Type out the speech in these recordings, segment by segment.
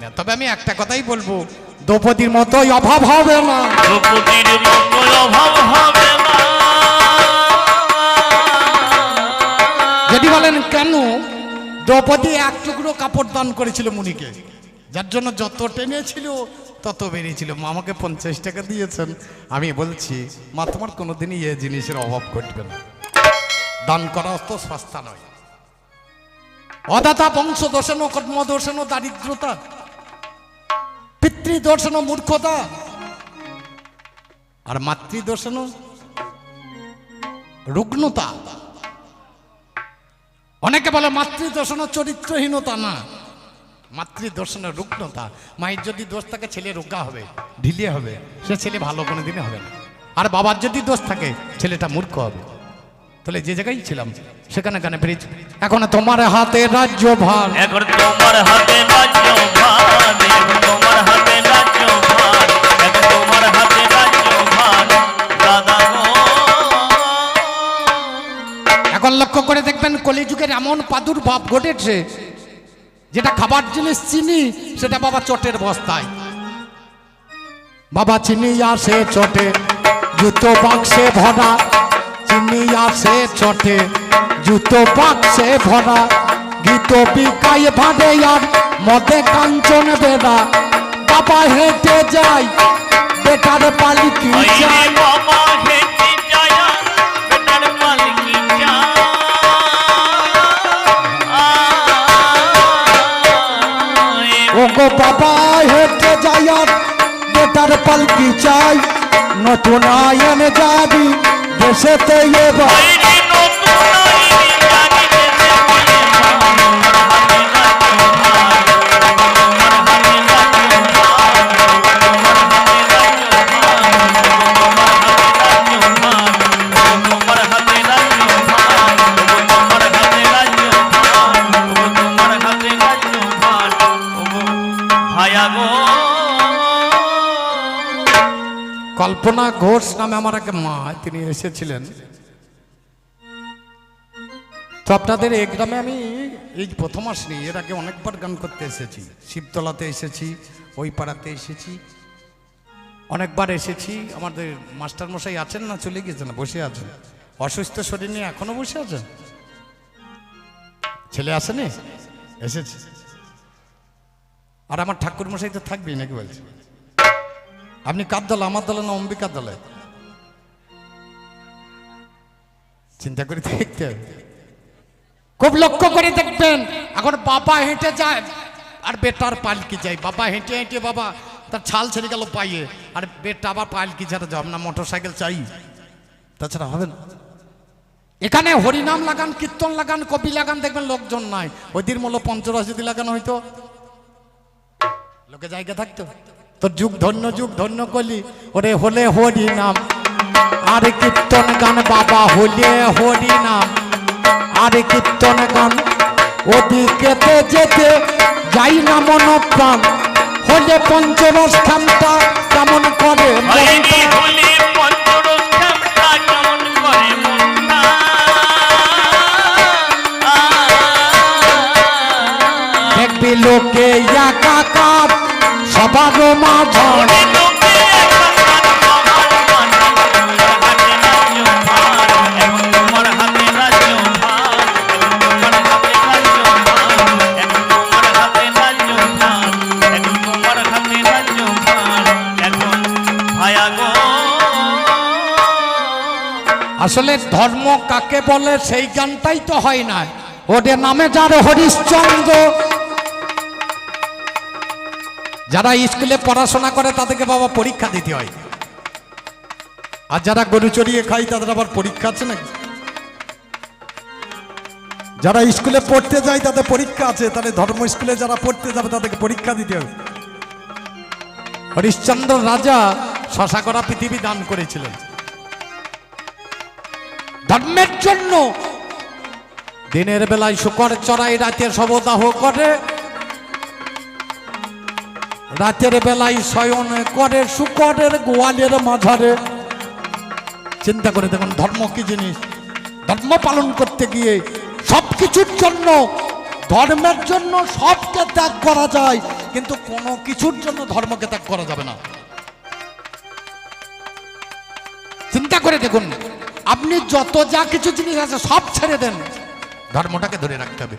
তবে আমি একটা কথাই বলব। দ্রৌপদীর মতোই অভাব হবে না। দ্রৌপদীর মতো অভাব হবে না। যদি বলেন কেন দ্রৌপদী এক টুকরো কাপড় দান করেছিল মুনিকে? যার জন্য যত টেনেছিল তত বেরিয়েছিল। মা আমাকে পঞ্চাশ টাকা দিয়েছেন। আমি বলছি মা তোমার কোনোদিনই এ জিনিসের অভাব ঘটবে না। দান করা তো সস্তা নয়। অদাতা বংশ দোষণ কর্ম দোষণ দারিদ্রতা পিতৃদর্শন মূর্খতা। আর মাতৃদর্শন রুগ্নতা। অনেকে বলে মাতৃদর্শন চরিত্রহীনতা না। মাতৃদর্শনের রুগ্নতা। মায়ের যদি দোষ থাকে, ছেলে রোগা হবে, ঢিলিয়ে হবে। সে ছেলে ভালো কোনো দিনে হবে না। আর বাবার যদি দোষ থাকে, ছেলেটা মূর্খ হবে। তাহলে যে জায়গায় ছিলাম, সেখানে কেন পেরেছি এখন তোমার হাতে রাজ্য ভার এখন তোমার হাতে রাজ্য এখন তোমার কলিযুগের এমন প্রাদুর্ভাব ঘটেছে যেটা খাবার জিনিস চিনি সেটা বাবা চটের বস্তায়। বাবা চিনি আসে চটে জুতো বাক্সে ভরা। চিনি আসে চটে জুতো বাক্সে ভরা। গীত বিকায় ভাড়ে আর মদে কাঞ্চন বেড়া। বাবা হেঁটে যায় বেটার পালিকি যায়। বাবা হেঁটে যায় গো বাবা হেঁটে যাই আর বেটার পালকি চাই নতুন আয়ন যাবি দেশেতে এবার কল্পনা ঘোষ নামে আমার এক মা, তিনি এসেছিলেন। তো আপনাদের এই গ্রামে আমি এই প্রথম আসনি এর আগে অনেকবার গান করতে এসেছি। শিবতলাতে এসেছি, ওই পাড়াতে এসেছি, অনেকবার এসেছি। আমাদের মাস্টার মশাই আছেন না, চলে গিয়েছেন, বসে আছেন। অসুস্থ শরীর নিয়ে এখনও বসে আছেন? ছেলে আসেনি? এসেছে। আর আমার ঠাকুর মশাই তো থাকবেই, নাকি বলছে আপনি কার দল? আমার দলে না অম্বিকার দলে? চিন্তা করে দেখতে। খুব লক্ষ্য করে দেখবেন, এখন বাবা হেঁটে যায়, আর বেটার পালকি যায়। বাবা হেঁটে হেঁটে বাবা, তার ছাল ছেড়ে গেল পাইয়ে আর বেটা আবার পালকি ছাড়া যাব না মোটর সাইকেল চাই। তাছাড়া হবে না। এখানে হরিনাম লাগান, কীর্তন লাগান, কবি লাগান, দেখবেন লোকজন নাই। ওইদিন মূল্য পঞ্চরস যদি লাগানো হইতো, লোকে জায়গা থাকতো। তোর যুগ ধন্য যুগ ধন্য কলি। ওরে হলে হরি নাম আর কীর্তন গান বাবা হলে হরি নাম আর কীর্তন গান ওদিকেতে যেতে যাই না মন প্রাণ হলে পঞ্চম স্থানটা কেমন করে আসলে ধর্ম কাকে বলে সেই গানটাই তো হয় না ওদের নামে যার হরিশ্চন্দ্র যারা স্কুলে পড়াশোনা করে, তাদেরকে বাবা পরীক্ষা দিতে হয়। আর যারা গরু চড়িয়ে খায়, তাদের আবার পরীক্ষা আছে নাকি? যারা স্কুলে পড়তে যায়, তাদের পরীক্ষা আছে। তাহলে ধর্ম স্কুলে যারা পড়তে যাবে, তাদেরকে পরীক্ষা দিতে হবে। হরিশ্চন্দ্র রাজা শশা করা পৃথিবী দান করেছিলেন। ধর্মের জন্য দিনের বেলায় শুকর চড়াই রাতে শবদাহ করে রাতের বেলায় শয়ন করে শুকরের গোয়ালের মাঝারে। চিন্তা করে দেখুন, ধর্ম কি জিনিস? ধর্ম পালন করতে গিয়ে সব কিছুর জন্য, ধর্মের জন্য সবকে ত্যাগ করা যায়, কিন্তু কোনো কিছুর জন্য ধর্মকে ত্যাগ করা যাবে না। চিন্তা করে দেখুন, আপনি যত যা কিছু জিনিস আছে সব ছেড়ে দেন, ধর্মটাকে ধরে রাখতে হবে।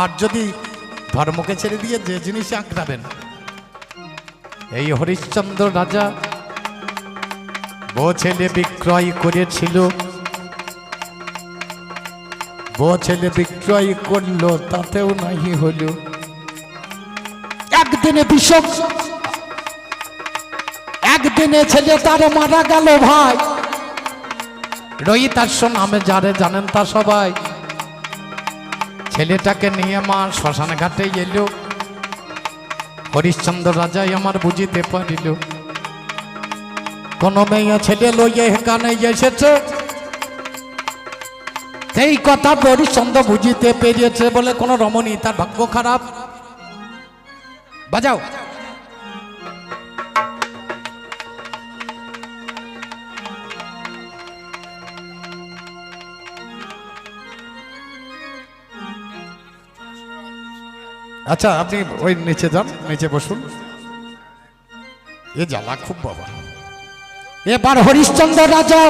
আর যদি ধর্মকে ছেড়ে দিয়ে যে জিনিসে আঁকড়াবেন এই হরিশ্চন্দ্র রাজা বউ ছেলে বিক্রয় করেছিল। বউ ছেলে বিক্রয় করল, তাতেও নাহি হলো। একদিনে বিষম, একদিনে ছেলে তার মারা গেল ভাই। রোহিত আশ্রম নামে যারে জানেন তা সবাই। ছেলেটাকে নিয়ে মা শ্মশান ঘাটে এলো। হরিশ্চন্দ্র রাজাই আমার বুঝিতে পারিল। কোন মেয়ে ছেলে লইয়া এখানে এসেছে। সেই কথা হরিশ্চন্দ্র বুঝিতে পেরিয়েছে বলে কোন রমণী তার ভাগ্য খারাপ। বাজাও। আচ্ছা আপনি ওই নিচে যান নিচে বসুন। এ জ্বালা খুব বাবা। এবার হরিশ্চন্দ্র রাজা।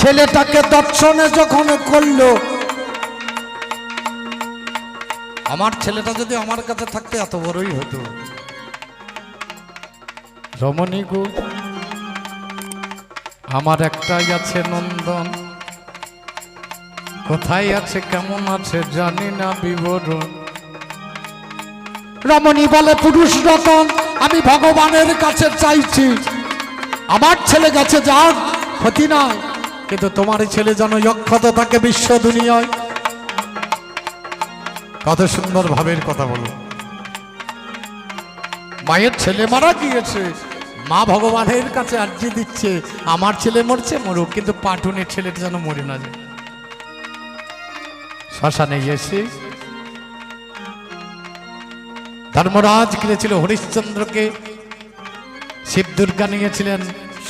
ছেলেটাকে দর্শনে যখন করল আমার ছেলেটা যদি আমার কাছে থাকতে এত বড়ই হতো। রমণী গো আমার একটাই আছে নন্দন। কোথায় আছে কেমন আছে জানি না বিবরণ। রমণী বলে পুরুষ রতন আমি ভগবানের কাছে চাইছি। আমার ছেলে গেছে যার ক্ষতি নাই। কিন্তু তোমার ছেলে যেন অক্ষত থাকে বিশ্ব দুনিয়ায় কত সুন্দর ভাবের কথা বলো মায়ের ছেলে মারা গিয়েছে। মা ভগবানের কাছে আর্জি দিচ্ছে। আমার ছেলে মরছে, মরুক, কিন্তু পাটুনের ছেলেটা যেন মরে না যায়। শ্মশানে এসে ধর্মরাজ কিনেছিল হরিশ্চন্দ্রকে। শিব দুর্গা নিয়েছিলেন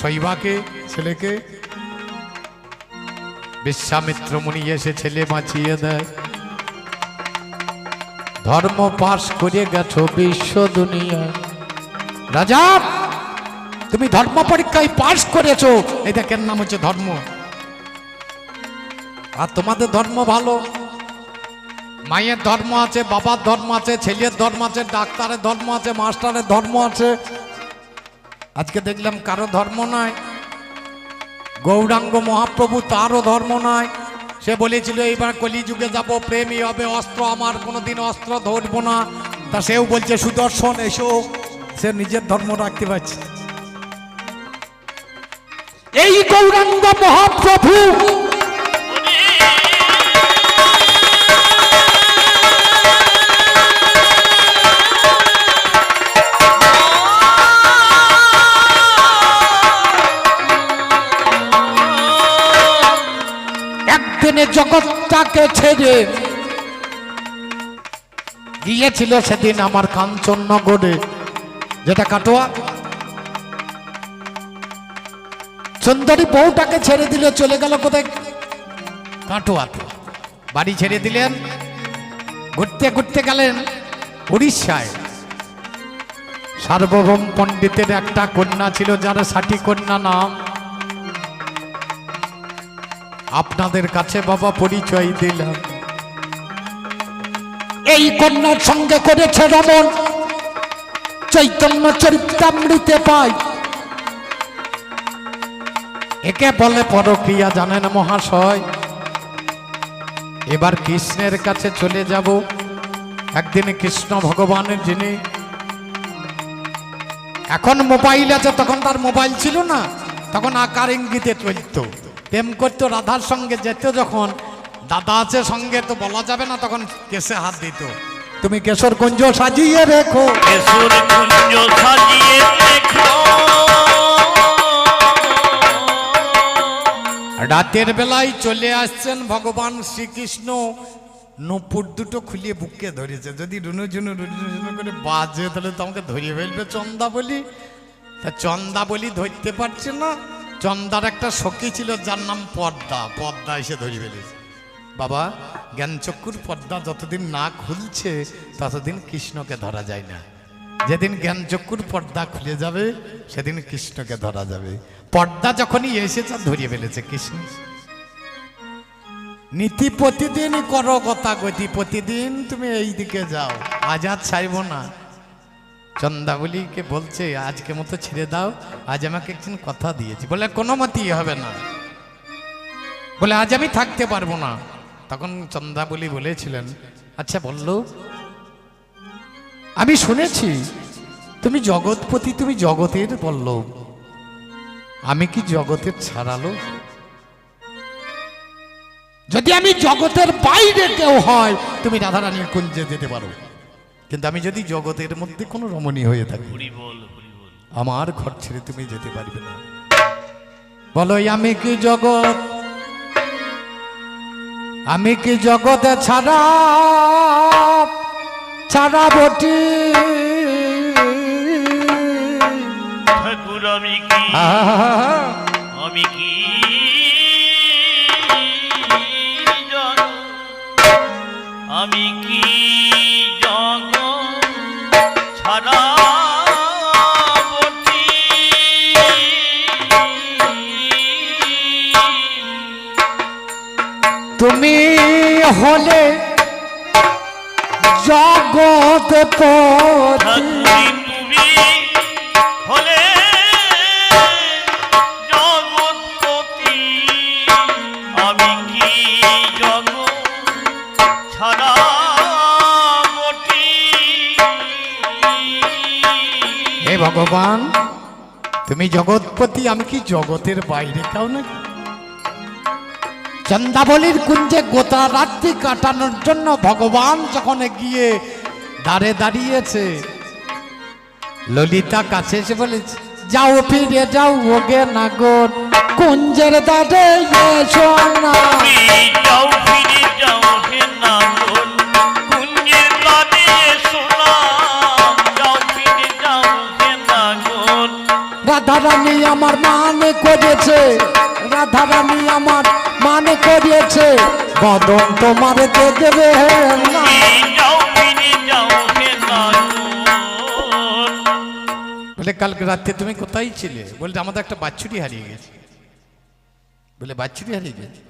শৈবাকে, ছেলেকে। বিশ্বামিত্র মুনি এসে ছেলে বাঁচিয়ে দেয়। ধর্ম পাশ করে গেছো বিশ্ব দুনিয়া। রাজা, তুমি ধর্ম পরীক্ষায় পাশ করেছ। এই দেখেন নাম হচ্ছে ধর্ম। আর তোমাদের ধর্ম ভালো? মায়ের ধর্ম আছে, বাবার ধর্ম আছে, ছেলের ধর্ম আছে, ডাক্তারের ধর্ম আছে, মাস্টারের ধর্ম আছে। আজকে দেখলাম কারও ধর্ম নাই, গৌরাঙ্গ মহাপ্রভু তারও ধর্ম নাই। সে বলেছিল, এইবার কলিযুগে যাব প্রেমই হবে অস্ত্র আমার, কোনোদিন অস্ত্র ধরবো না। তা সেও বলছে, সুদর্শন, এসো। সে নিজের ধর্ম রাখতে পারছে। এই গৌরাঙ্গ মহাপ্রভু জগৎটাকে ছেড়ে গিয়েছিল সেদিন আমার কাঞ্চননগরে যেটা কাটোয়া? সুন্দরী বউটাকে ছেড়ে দিলে চলে গেল কোথায়? কাটোয়াতে। বাড়ি ছেড়ে দিলেন, ঘুরতে ঘুরতে গেলেন উড়িষ্যায়। সার্বভৌম পণ্ডিতের একটা কন্যা ছিল, যার ষাটি কন্যা নাম আপনাদের কাছে বাবা পরিচয় দিলাম। এই কন্যার সঙ্গে করেছে রমন চৈতন্য চরিত্রামৃতে পাই একে বলে পরক্রিয়া জানেন মহাশয়? এবার কৃষ্ণের কাছে চলে যাব। একদিন কৃষ্ণ ভগবানের যিনি এখন মোবাইল আছে তখন তার মোবাইল ছিল না তখন আকার ইঙ্গিতে চলতো। প্রেম করতো রাধার সঙ্গে যেত যখন দাদা আছে সঙ্গে তো বলা যাবে না তখন কেসে হাত দিত। তুমি কেশর কুঞ্জ সাজিয়ে রেখো। কেশর কুঞ্জ সাজিয়ে রেখো। রাতের বেলায় চলে আসছেন ভগবান শ্রীকৃষ্ণ। নুপুর দুটো খুলিয়ে বুকে ধরেছে। যদি রুনু ঝুনু রুনু করে বাজে তাহলে তো আমাকে ধরিয়ে ফেলবে চন্দা বলি তা চন্দা বলি ধরতে পারছে না। চন্দার একটা সখী ছিল, যার নাম পর্দা পদ্মা এসে ধরে ফেলেছে। বাবা, জ্ঞানচক্ষুর পর্দা যতদিন না খুলছে, ততদিন কৃষ্ণকে ধরা যায় না। যেদিন জ্ঞানচক্ষুর পর্দা খুলে যাবে, সেদিন কৃষ্ণকে ধরা যাবে। পর্দা যখনই এসেছে, ধরিয়ে ফেলেছে কৃষ্ণ। নীতি প্রতিদিন করো কথা, গতি প্রতিদিন তুমি এই দিকে যাও। আজাদ আর না। চন্দাবলীকে বলছে, আজকে মতো ছেড়ে দাও, আজ আমাকে একদিন কথা দিয়েছি। বলে, কোনো মতেই হবে না। বলে, আজ আমি থাকতে পারব না। তখন চন্দাবলী বলেছিলেন আচ্ছা বলল, আমি শুনেছি, তুমি জগৎপতি, তুমি জগতের বলল আমি কি জগতের ছাড়ালো? যদি আমি জগতের বাইরে কেউ হয়, তুমি রাধারানীর কুঞ্জে যেতে পারো। কিন্তু আমি যদি জগতের মধ্যে কোনো রমণী হয়ে থাকি আমার ঘর ছেড়ে তুমি যেতে পারবে না। বলো আমি কি জগৎ? আমি কি জগতে ছাড়া ছাড়া বটি? ঠাকুর আমি কি? হলে ঠাকুরি তুমি হলে জগৎপতি আমি কি জগৎ ছাড়া হে ভগবান তুমি জগৎপতি আমি কি জগতের বাইরে? কাও নাকি? চন্দাবলীর কুঞ্জে গোটা রাত্রি কাটানোর জন্য ভগবান যখন গিয়ে দাঁড়ে দাঁড়িয়েছে ললিতা কাছে এসে বলেছে যাও ফিরে যাও ওগে নাগর কুঞ্জের দাঁড়ে এসো না। যাও ফিরে যাও হে নাগর রাধারানী আমার মানে করেছে রাধারানী আমার করিয়েছে বদন তোমার হে নাগর বলে, কালকে রাত্রে তুমি কোথায় ছিলে? বলতে আমাদের একটা বাচ্চুটি হারিয়ে গেছে। বলে বাচ্চুটি হারিয়ে গেছে?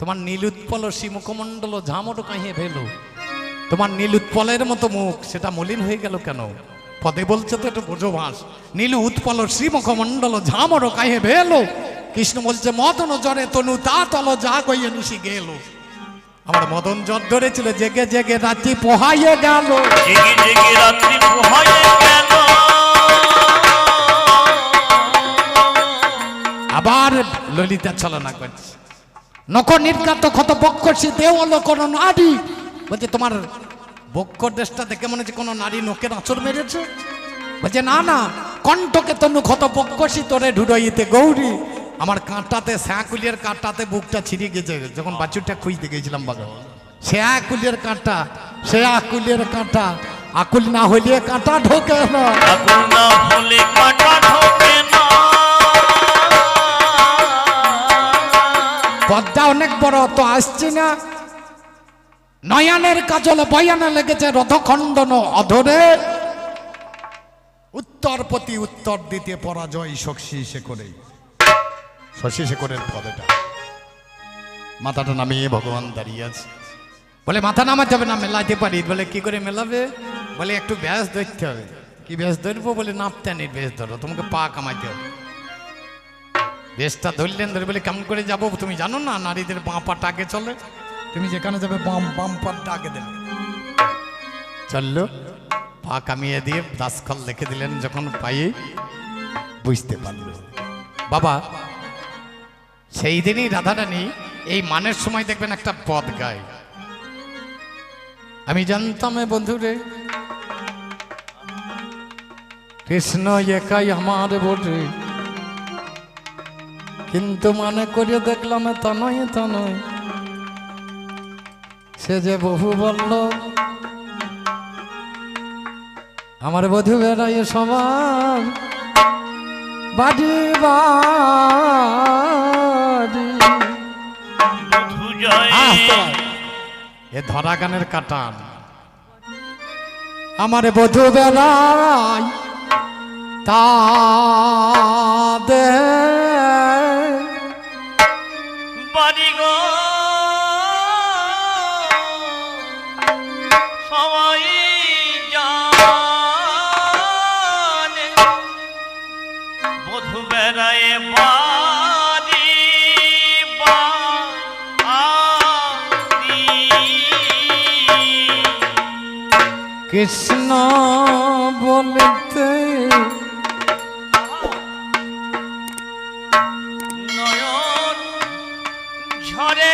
তোমার নীল উৎপল শ্রী মুখমণ্ডল ঝামটো কাহিয়ে ভেলো তোমার নীল উৎপলের মতো মুখ, সেটা মলিন হয়ে গেল কেন? পদে বলছে তো একটু বোঝো ভাস নীল উৎপল শ্রী মুখমণ্ডল ঝামটো কাহিয়ে ভেলো কৃষ্ণ বলছে মদন জরে তনু তা তল যা কইয়ে নিশি গেল। আমার মদন জ্বর ধরেছিল জেগে জেগে রাত্রি পোহাইয়ে গেল। জেগে জেগে রাত্রি পোহায় কেন আবার ললিতা ছলনা করছে। নখ নির্গাত ক্ষত বক্ষসী দেওয়াল কোন নারী। বলছে তোমার বক্ষ দেশটা দেখে মনে হচ্ছে কোনো নারী নখের আঁচড় মেরেছে। বলছে না না কণ্ঠকে তনু ক্ষত বক্ষসী তোরে ঢুডইতে গৌরী। আমার কাঁটাতে শ্যাকুলিয়ার কাঁটাতে বুকটা ছিঁড়ে গেছে যখন বাছুরটা খুঁজতে গেছিলাম বাগান সে আকুলের কাঁটা সে আকুলের কাঁটা আকুল না হইলে কাঁটা ঢোকে না। আগুন না হলে কাটা ঢোকে না। পদ্মা অনেক বড় তো আসছি না। নয়ানের কাজলে বয়ানে লেগেছে রথখণ্ডন অধরে। উত্তর প্রতি উত্তর দিতে পরাজয় শশী সে শশী শেখরের পদেটা। মাথাটা নামিয়ে ভগবান দাঁড়িয়ে আছে। বলে, মাথা নামা যাবে না, মেলাতে পারি। বলে, কি করে মেলাবে? বলে, একটু ব্যাস ধরতে হবে। কি ব্যাস ধরবো? বলে, নাপতানির ব্যাস ধরো, তোমাকে পা কামাইতে হবে। বেশটা ধরলেন, ধরে বলে, কেমন করে যাব? তুমি জানো না, নারীদের বাঁ পাটা আগে চলে। তুমি যেখানে যাবে, বাম বাম পাটা আগে দেবে। চলল। পা কামিয়ে দিয়ে দাসখল লিখে দিলেন, যখন পায়ে বুঝতে পারল। বাবা সেই দিনই রাধারানী এই মানের সময় দেখবেন একটা পদ গায়। আমি জানতাম বন্ধুরে, কৃষ্ণ একাই আমার বটে। কিন্তু মানে করে দেখলাম তা নয় সে যে বহু বলল, আমার বধু বেড়াই সমান বাড়ি বাড়ি এ ধরা গানের কাটান আমার বধু বেলায় তা কৃষ্ণ বলতে নয়ন ঝরে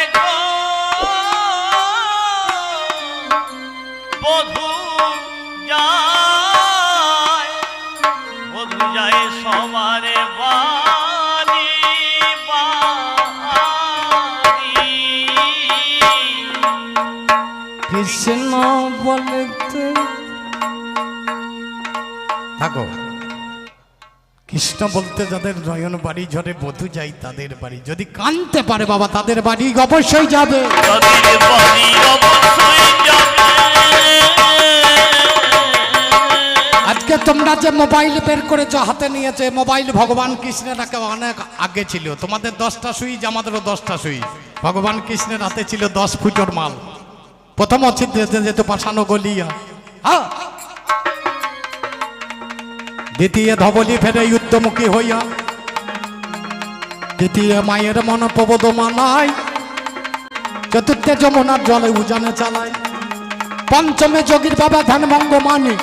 কৃষ্ণ বলতে যাদের নয়ন বাড়ি ঝরে বধু যাই তাদের বাড়ি। যদি কানতে পারে বাবা তাদের বাড়ি অবশ্যই যাবে। আজকে তোমরা যে মোবাইল বের করেছ হাতে নিয়েছে মোবাইল ভগবান কৃষ্ণের আগে অনেক আগে ছিল। তোমাদের দশটা সুইচ আমাদেরও দশটা সুইচ ভগবান কৃষ্ণের হাতে ছিল দশ ফুটোর মাল। প্রথম যেতে যেত পাশানো গলিয়া। হ্যাঁ। দ্বিতীয় ধবলি ফেরে যুদ্ধমুখী হইয়া। তৃতীয় মায়ের মন প্রবোধ মানায়। চতুর্থে যমুনার জলে উজানে চালায়। পঞ্চমে যোগীর বাবা ধ্যান ভঙ্গ মানিক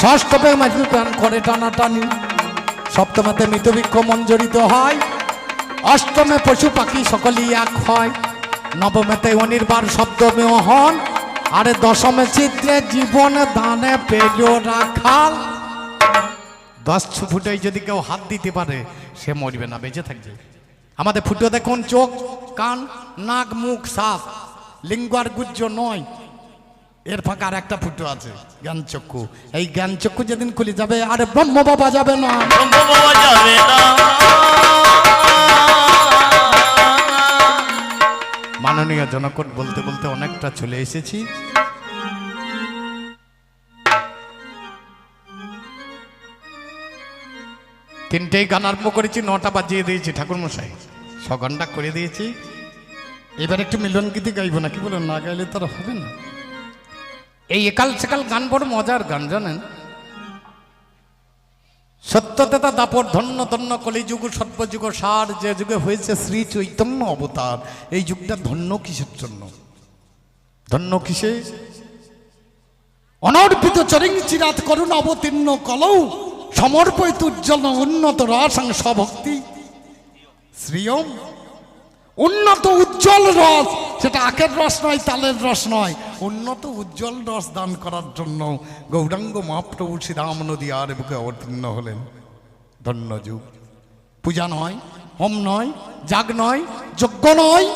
ষষ্ঠমে মাঝি প্রাণ করে টানাটানি। সপ্তমেতে মৃতবৃক্ষ মঞ্জরিত হয়। অষ্টমে পশু পাখি সকলেই এক হয়। নবমেতে অনির্বার শব্দমে হন। আরে দশমে চিত্রে জীবন দানে পেল রাখাল। দশ ফুটাই যদি কেউ হাত দিতে পারে সে মরবে না বেঁচে থাকবে। আমাদের ফুটো দেখুন চোখ? কান নাক মুখ সাপ লিঙ্গ আর গুজ্জ নয়। এর ফাঁকা আর একটা ফুটো আছে জ্ঞান চক্ষু এই জ্ঞান চক্ষু যেদিন খুলে যাবে আরে ব্রহ্ম বাবা যাবে না। মাননীয় জনকট বলতে বলতে অনেকটা চলে এসেছি। তিনটেই গান আরম্ভ করেছি, নটা বাজিয়ে দিয়েছি ঠাকুর মশাই ছ ঘণ্টা করে দিয়েছি। এবার একটু মিলন গীতি গাইব না কি বলুন না গাইলে তো আর হবে না। এই একাল সেকাল গান বড় মজার গান, জানেন? সত্যতেতা দাপর ধন্য ধন্য কলিযুগ, সর্বযুগ সার, যে যুগে হয়েছে শ্রী চৈতন্য অবতার। এই যুগটা ধন্য কিসের জন্য? ধন্য কিসে? অনর্পিত চরিং চিরাত করুণ অবতীর্ণ কলৌ। সমর্পিত উজ্জ্বল উন্নত রসাং স্বভক্তি শ্রিয়ম। উন্নত উজ্জ্বল রস, সেটা আখের রস নয়, তালের রস নয়। উন্নত উজ্জ্বল রস দান করার জন্য গৌরাঙ্গ মহাপ্রভু শ্রীরাম নদী আর বুকে অবতীর্ণ হলেন। ধন্য যুগ। পূজা নয়, হোম নয়, যাগ নয়, যজ্ঞ নয়।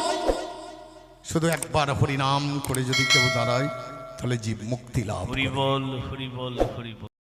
শুধু একবার হরিনাম করে যদি কেউ দাঁড়ায়, তাহলে জীব মুক্তি লাভ হরিবল হরি বল হরি বল হরি বল